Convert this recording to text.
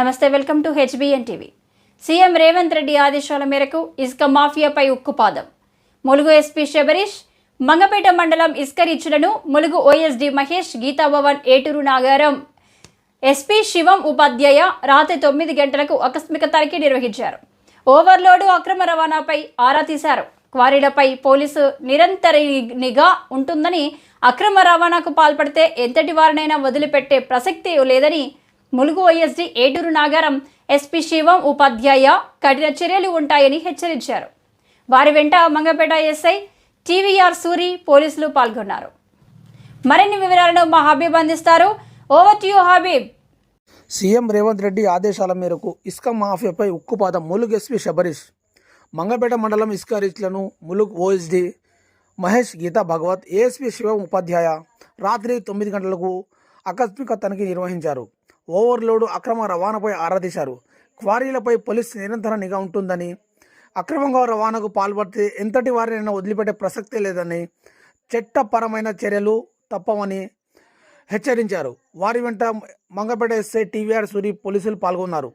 నమస్తే welcome to HBN TV. CM Revanth Reddy ఆదేశాల మేరకు ఇసుక మాఫియాపై ఉక్కుపాదం. ములుగు ఎస్పీ శబరీష్ మంగపేట మండలం ఇసుక రీచ్లను ములుగు ఓఎస్డి మహేష్ గీతాభవన్ ఏటూరు నాగారం ఎస్పీ శివం ఉపాధ్యాయ రాత్రి తొమ్మిది గంటలకు ఆకస్మిక తనిఖీ నిర్వహించారు. ఓవర్లోడు అక్రమ రవాణాపై ఆరా తీశారు. క్వారీలపై పోలీసు నిరంతర నిఘా ఉంటుందని అక్రమ రవాణాకు పాల్పడితే ఎంతటి వారినైనా వదిలిపెట్టే ప్రసక్తి లేదని ములుగు ఓఎస్డీ ఏటూరు నాగారం ఎస్పీ శివం ఉపాధ్యాయ కఠిన చర్యలు ఉంటాయని హెచ్చరించారు. వారి వెంట మంగపేట ఎస్ఐ టీవీఆర్ సూరి పోలీసులు పాల్గొన్నారు. మరిన్ని వివరాలను మా హబీబ్ అందిస్తారు. Over to you Habib. CM Revanth Reddy ఆదేశాల మేరకు ఇసుక మాఫియాపై ఉక్కుపాదం ములుగు ఎస్పీ శబరీష్ మంగపేట మండలం ఇసుక రీచ్లను ములుగు ఓఎస్డి మహేష్ గీతా భగవత్ ఏఎస్పీ శివ ఉపాధ్యాయ రాత్రి తొమ్మిది గంటలకు ఆకస్మిక తనిఖీ నిర్వహించారు. ఓవర్లోడ్ అక్రమ రవాణాపై ఆరా తీశారు క్వారీలపై పోలీస్ నిరంతర నిఘా ఉంటుందని అక్రమంగా రవాణాకు పాల్పడితే ఎంతటి వారినైనా వదిలిపెట్టే ప్రసక్తే లేదని చట్టపరమైన చర్యలు తప్పవని హెచ్చరించారు. వారి వెంట మంగపేట ఎస్ఐ టీవీఆర్ సూరి పోలీసులు పాల్గొన్నారు.